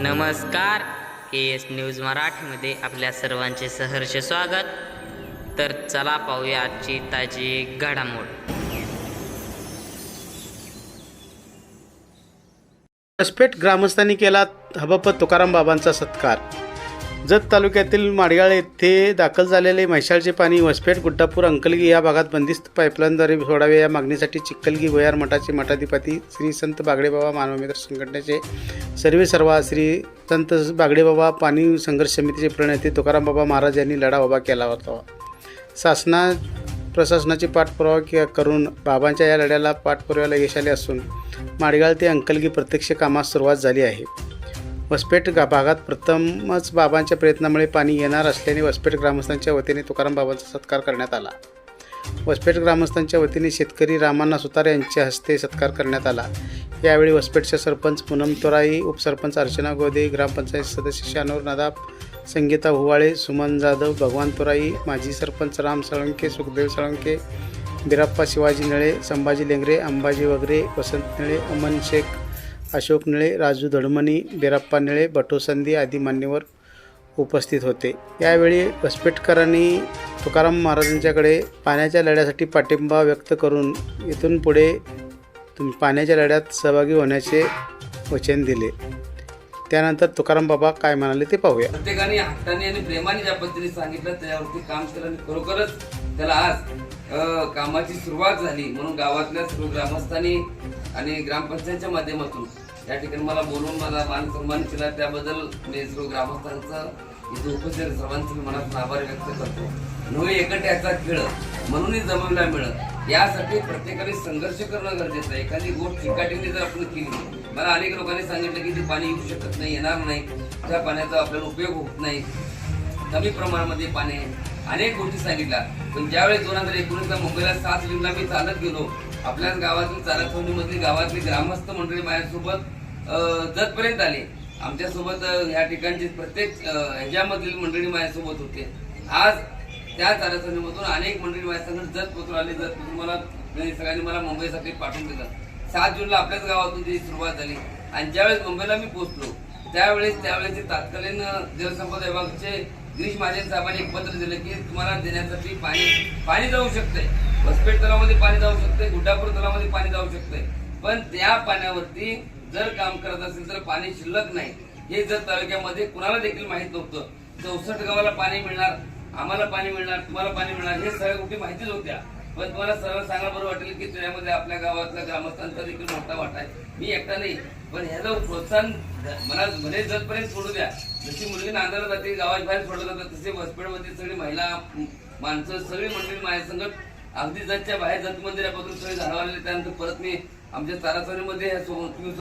नमस्कार के S news मराठीमध्ये आपल्या सर्वांचे सहर्ष स्वागत. तर चला पाहूया आजची ताजी घडामोड. कसपेट ग्रामस्थांनी केला हबप तुकाराम बाबांचा सत्कार. जत तालुक्यातील माडगाळ येथे दाखल झालेले म्हैसाळचे पाणी वसपेट गुड्डापूर अंकलगी या भागात बंदिस्त पाईपलाईनद्वारे सोडावे या मागणीसाठी चिक्कलगी भोयार मठाचे मठाधिपती श्री संत बागडेबाबा मानवमित्र संघटनेचे सर्वे सर्वा श्री संत बागडेबाबा पाणी संघर्ष समितीचे प्रणेते तुकाराम बाबा महाराज यांनी लढा उभा केला होता. शासना प्रशासनाची पाठपुरावा करून बाबांच्या या लढ्याला पाठपुराव्याला यश आले असून माडगाळ ते अंकलगी प्रत्यक्ष कामास सुरुवात झाली आहे. वसपेट गा भागात प्रथमच बाबांच्या प्रयत्नामुळे पाणी येणार असल्याने वसपेट ग्रामस्थांच्या वतीने तुकाराम बाबांचा सत्कार करण्यात आला. वसपेट ग्रामस्थांच्या वतीने शेतकरी रामांना सुतार यांच्या हस्ते सत्कार करण्यात आला. यावेळी वसपेटच्या सरपंच पूनम तोराई उपसरपंच अर्चना गोदे ग्रामपंचायत सदस्य शानूर नदाब संगीता हुवाळे सुमन जाधव भगवान तोराई माजी सरपंच राम साळुंके सुखदेव सळंके बिराप्पा शिवाजी नळे संभाजी लेंगरे अंबाजी वगरे वसंत निळे अमन शेख अशोक निळे राजू धडमणी बिराप्पा निळे बटू आदी मान्यवर उपस्थित होते. यावेळी वसपेटकरांनी तुकाराम महाराजांच्याकडे पाण्याच्या लढ्यासाठी पाठिंबा व्यक्त करून इथून पुढे तुम पाण्याच्या लढ्यात सहभागी होण्याचे वचन दिले. त्यानंतर तुकाराम बाबा काय म्हणाले ते पाहूया. प्रत्येकाने हट्टाने आणि प्रेमाने ज्या पद्धतीने सांगितलं त्याच्यावरती काम केलं आणि खरोखरच त्याला आज कामाची सुरुवात झाली. म्हणून गावातल्या सर्व ग्रामस्थांनी आणि ग्रामपंचायतच्या माध्यमातून या ठिकाणी मला बोलून मला मान सन्मान केला. त्याबद्दल मी सर्व ग्रामस्थांचं इथे उपस्थित सर्वांचे मी मनात आभार व्यक्त करतो. नव्हे एकट्याचा खेळ म्हणूनही जमवला मिळत यासाठी प्रत्येकाने संघर्ष करणं गरजेचं आहे. एखादी गोष्ट चिकाटीने जर आपण केली मला अनेक लोकांनी सांगितलं की ते पाणी येऊ शकत नाही येणार नाही. त्या पाण्याचा आपल्याला उपयोग होत नाही. कमी प्रमाणामध्ये पाणी अनेक गोष्टी सांगितल्या. पण ज्यावेळेस दोन हजार एकोणीसला मुंबईला सात जूनला मी चालत गेलो आपल्याच गावातील चालकवणीमधली गावातली ग्रामस्थ मंडळी माझ्यासोबत जतपर्यंत आले. आमच्यासोबत या ठिकाणची प्रत्येक ह्याच्यामधील मंडळी माझ्यासोबत होते. आज त्या चालकवणीमधून अनेक मंडळी माझ्यासंगत जत पोचून आले. जत पोचून मला म्हणजे सगळ्यांनी मला मुंबईसाठी पाठवून दिलं. सात जूनला आपल्याच गावातून ती सुरुवात झाली. आणि ज्यावेळेस मुंबईला मी पोहोचलो त्यावेळेस त्यावेळेस तात्कालीन जलसंपदा विभागाचे गिरीश महाजन साहेबांनी एक पत्र दिलं की तुम्हाला देण्यासाठी पाणी पाणी जाऊ शकतंय. वसपेट तलावामध्ये पाणी जाऊ शकते गुड्डापूर तलावामध्ये पाणी जाऊ शकते पण त्या पाण्यावरती जर काम करत असेल तर पाणी शिल्लक नाही. हे जर तालुक्यामध्ये कुणाला देखील माहीत नव्हतं चौसष्ट गावाला पाणी मिळणार आम्हाला पाणी मिळणार तुम्हाला पाणी मिळणार हे सगळ्या गोष्टी माहितीच होत्या. पण तुम्हाला सर्व सांगा बरं वाटेल की त्यामध्ये आपल्या गावातल्या ग्रामस्थांचा देखील मोठा वाटा आहे. मी एकटा नाही पण ह्याचं प्रोत्साहन मला म्हणजे जतपर्यंत सोडू द्या. जशी मुलगी नांदायला जाते गावात बाहेर सोडलं जातात तसे वसपेडमध्ये सगळी महिला माणसं सगळी मंडळी माझ्या संगत अगदी जतच्या बाहेर जत मंदिरापासून सगळे झाडवाले त्यानंतर परत मी आमच्या तारासरीमध्ये तुम्ही